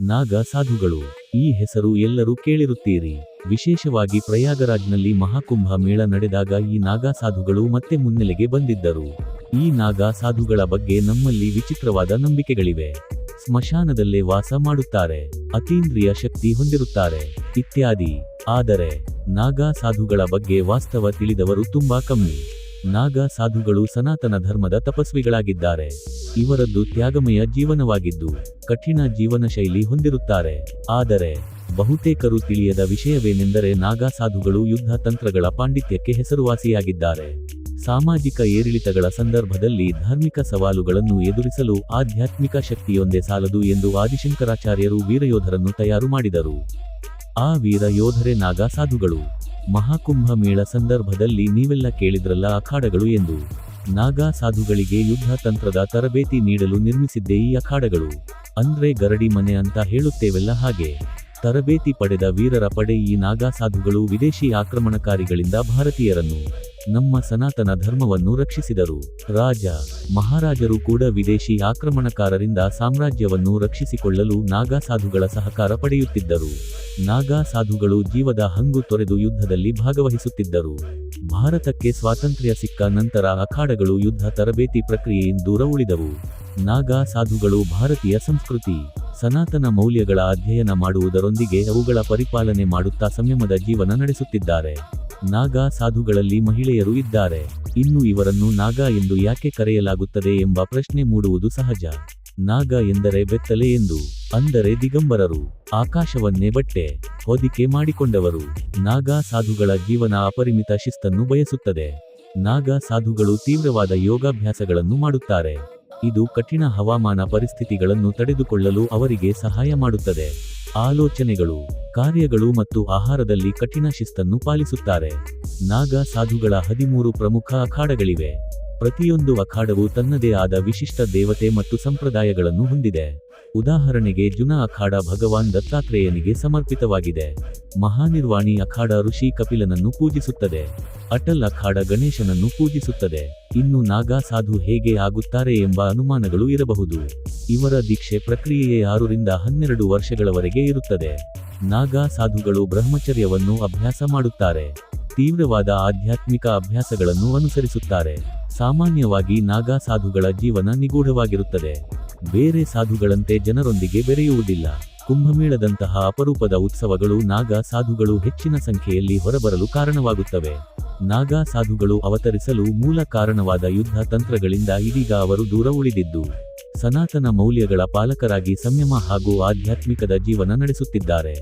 ನಾಗ ಸಾಧುಗಳು ಈ ಹೆಸರು ಎಲ್ಲರೂ ಕೇಳಿರುತ್ತೀರಿ. ವಿಶೇಷವಾಗಿ ಪ್ರಯಾಗರಾಜ್ನಲ್ಲಿ ಮಹಾಕುಂಭ ಮೇಳ ನಡೆದಾಗ ಈ ನಾಗಾ ಸಾಧುಗಳು ಮತ್ತೆ ಮುನ್ನೆಲೆಗೆ ಬಂದಿದ್ದರು. ಈ ನಾಗಾ ಸಾಧುಗಳ ಬಗ್ಗೆ ನಮ್ಮಲ್ಲಿ ವಿಚಿತ್ರವಾದ ನಂಬಿಕೆಗಳಿವೆ. ಸ್ಮಶಾನದಲ್ಲೇ ವಾಸ ಮಾಡುತ್ತಾರೆ, ಅತೀಂದ್ರಿಯ ಶಕ್ತಿ ಹೊಂದಿರುತ್ತಾರೆ, ಇತ್ಯಾದಿ. ಆದರೆ ನಾಗಾ ಸಾಧುಗಳ ಬಗ್ಗೆ ವಾಸ್ತವ ತಿಳಿದವರು ತುಂಬಾ ಕಮ್ಮಿ. ನಾಗ ಸಾಧುಗಳು ಸನಾತನ ಧರ್ಮದ ತಪಸ್ವಿಗಳಾಗಿದ್ದಾರೆ. ಇವರದ್ದು ತ್ಯಾಗಮಯ ಜೀವನವಾಗಿದ್ದು, ಕಠಿಣ ಜೀವನ ಶೈಲಿ ಹೊಂದಿರುತ್ತಾರೆ. ಆದರೆ, ಬಹುತೇಕರು ತಿಳಿಯದ ವಿಷಯವೇನೆಂದರೆ ನಾಗಾ ಸಾಧುಗಳು ಯುದ್ಧ ತಂತ್ರಗಳ ಪಾಂಡಿತ್ಯಕ್ಕೆ ಹೆಸರುವಾಸಿಯಾಗಿದ್ದಾರೆ. ಸಾಮಾಜಿಕ ಏರಿಳಿತಗಳ ಸಂದರ್ಭದಲ್ಲಿ ಧಾರ್ಮಿಕ ಸವಾಲುಗಳನ್ನು ಎದುರಿಸಲು ಆಧ್ಯಾತ್ಮಿಕ ಶಕ್ತಿಯೊಂದೇ ಸಾಲದು ಎಂದು ಆದಿಶಂಕರಾಚಾರ್ಯರು ವೀರಯೋಧರನ್ನು ತಯಾರು ಮಾಡಿದರು. ಆ ವೀರ ಯೋಧರೇ ನಾಗಾ ಸಾಧುಗಳು. ಮಹಾಕುಂಭ ಮೇಳ ಸಂದರ್ಭದಲ್ಲಿ ನೀವೆಲ್ಲ ಕೇಳಿದ್ರಲ್ಲ ಅಖಾಡಗಳು ಎಂದು. ನಾಗಾ ಸಾಧುಗಳಿಗೆ ಯುದ್ಧ ತಂತ್ರದ ತರಬೇತಿ ನೀಡಲು ನಿರ್ಮಿಸಿದ್ದೇ ಈ ಅಖಾಡಗಳು. ಅಂದ್ರೆ ಗರಡಿ ಮನೆ ಅಂತ ಹೇಳುತ್ತೇವೆಲ್ಲ ಹಾಗೆ. ತರಬೇತಿ ಪಡೆದ ವೀರರ ಪಡೆ ಈ ನಾಗಾ ಸಾಧುಗಳು ವಿದೇಶಿ ಆಕ್ರಮಣಕಾರಿಗಳಿಂದ ಭಾರತೀಯರನ್ನು. ನಮ್ಮ ಸನಾತನ ಧರ್ಮವನ್ನು ರಕ್ಷಿಸಿದರು. ರಾಜ, ಮಹಾರಾಜರು ಕೂಡ ವಿದೇಶಿ ಆಕ್ರಮಣಕಾರರಿಂದ ಸಾಮ್ರಾಜ್ಯವನ್ನು ರಕ್ಷಿಸಿಕೊಳ್ಳಲು ನಾಗಾ ಸಾಧುಗಳ ಸಹಕಾರ ಪಡೆಯುತ್ತಿದ್ದರು. ನಾಗಾ ಸಾಧುಗಳು ಜೀವದ ಹಂಗು ತೊರೆದು ಯುದ್ಧದಲ್ಲಿ ಭಾಗವಹಿಸುತ್ತಿದ್ದರು. ಭಾರತಕ್ಕೆ ಸ್ವಾತಂತ್ರ್ಯ ಸಿಕ್ಕ ನಂತರ ಅಖಾಡಗಳು ಯುದ್ಧ ತರಬೇತಿ ಪ್ರಕ್ರಿಯೆಯಿಂದ ದೂರ ಉಳಿದವು. ನಾಗಾ ಸಾಧುಗಳು ಭಾರತೀಯ ಸಂಸ್ಕೃತಿ, ಸನಾತನ ಮೌಲ್ಯಗಳ ಅಧ್ಯಯನ ಮಾಡುವುದರೊಂದಿಗೆ ಅವುಗಳ ಪರಿಪಾಲನೆ ಮಾಡುತ್ತಾ ಸಂಯಮದ ಜೀವನ ನಡೆಸುತ್ತಿದ್ದಾರೆ. ನಾಗಾ ಸಾಧುಗಳಲ್ಲಿ ಮಹಿಳೆಯರು ಇದ್ದಾರೆ. ಇನ್ನು ಇವರನ್ನು ನಾಗಾ ಎಂದು ಯಾಕೆ ಕರೆಯಲಾಗುತ್ತದೆ ಎಂಬ ಪ್ರಶ್ನೆ ಮೂಡುವುದು ಸಹಜ. ನಾಗ ಎಂದರೆ ಬೆತ್ತಲೆ ಎಂದು, ಅಂದರೆ ದಿಗಂಬರರು, ಆಕಾಶವನ್ನೇ ಬಟ್ಟೆ, ಹೊದಿಕೆ ಮಾಡಿಕೊಂಡವರು. ನಾಗಾ ಸಾಧುಗಳ ಜೀವನ ಅಪರಿಮಿತ ಶಿಸ್ತನ್ನು ಬಯಸುತ್ತದೆ. ನಾಗಾ ಸಾಧುಗಳು ತೀವ್ರವಾದ ಯೋಗಾಭ್ಯಾಸಗಳನ್ನು ಮಾಡುತ್ತಾರೆ. ಇದು ಕಠಿಣ ಹವಾಮಾನ ಪರಿಸ್ಥಿತಿಗಳನ್ನು ತಡೆದುಕೊಳ್ಳಲು ಅವರಿಗೆ ಸಹಾಯ ಮಾಡುತ್ತದೆ. ಆಲೋಚನೆಗಳು. ಕಾರ್ಯಗಳು ಮತ್ತು ಆಹಾರದಲ್ಲಿ ಕಠಿಣ ಶಿಸ್ತನ್ನು ಪಾಲಿಸುತ್ತಾರೆ. ನಾಗ ಸಾಧುಗಳ ಹದಿಮೂರು ಪ್ರಮುಖ ಅಖಾಡಗಳಿವೆ. ಪ್ರತಿಯೊಂದು ಅಖಾಡವು ತನ್ನದೇ ಆದ ವಿಶಿಷ್ಟ ದೇವತೆ ಮತ್ತು ಸಂಪ್ರದಾಯಗಳನ್ನು ಹೊಂದಿದೆ. ಉದಾಹರಣೆಗೆ ಜುನ ಅಖಾಡ ಭಗವಾನ್ ದತ್ತಾತ್ರೇಯನಿಗೆ ಸಮರ್ಪಿತವಾಗಿದೆ. ಮಹಾನಿರ್ವಾಣಿ ಅಖಾಡ ಋಷಿ ಕಪಿಲನನ್ನು ಪೂಜಿಸುತ್ತದೆ. ಅಟಲ್ ಅಖಾಡ ಗಣೇಶನನ್ನು ಪೂಜಿಸುತ್ತದೆ. ಇನ್ನು ನಾಗಾ ಸಾಧು ಹೇಗೆ ಆಗುತ್ತಾರೆ ಎಂಬ ಅನುಮಾನಗಳು ಇರಬಹುದು. ಇವರ ದೀಕ್ಷೆ ಪ್ರಕ್ರಿಯೆಯೇ ಆರರಿಂದ ಹನ್ನೆರಡು ವರ್ಷಗಳವರೆಗೆ ಇರುತ್ತದೆ. ನಾಗಾ ಸಾಧುಗಳು ಬ್ರಹ್ಮಚರ್ಯವನ್ನು ಅಭ್ಯಾಸ ಮಾಡುತ್ತಾರೆ. ತೀವ್ರವಾದ ಆಧ್ಯಾತ್ಮಿಕ ಅಭ್ಯಾಸಗಳನ್ನು ಅನುಸರಿಸುತ್ತಾರೆ. ಸಾಮಾನ್ಯವಾಗಿ ನಾಗಾ ಸಾಧುಗಳ ಜೀವನ ನಿಗೂಢವಾಗಿರುತ್ತದೆ. ಬೇರೆ ಸಾಧುಗಳಂತೆ ಜನರೊಂದಿಗೆ ಬೆರೆಯುವುದಿಲ್ಲ. ಕುಂಭಮೇಳದಂತಹ ಅಪರೂಪದ ಉತ್ಸವಗಳು ನಾಗಾ ಸಾಧುಗಳು ಹೆಚ್ಚಿನ ಸಂಖ್ಯೆಯಲ್ಲಿ ಹೊರಬರಲು ಕಾರಣವಾಗುತ್ತವೆ. ನಾಗಾ ಸಾಧುಗಳು ಅವತರಿಸಲು ಮೂಲ ಕಾರಣವಾದ ಯುದ್ಧ ತಂತ್ರಗಳಿಂದ ಇದೀಗ ಅವರು ದೂರ ಉಳಿದಿದ್ದು. ಸನಾತನ ಮೌಲ್ಯಗಳ ಪಾಲಕರಾಗಿ ಸಂಯಮ ಹಾಗೂ ಆಧ್ಯಾತ್ಮಿಕದ ಜೀವನ ನಡೆಸುತ್ತಿದ್ದಾರೆ.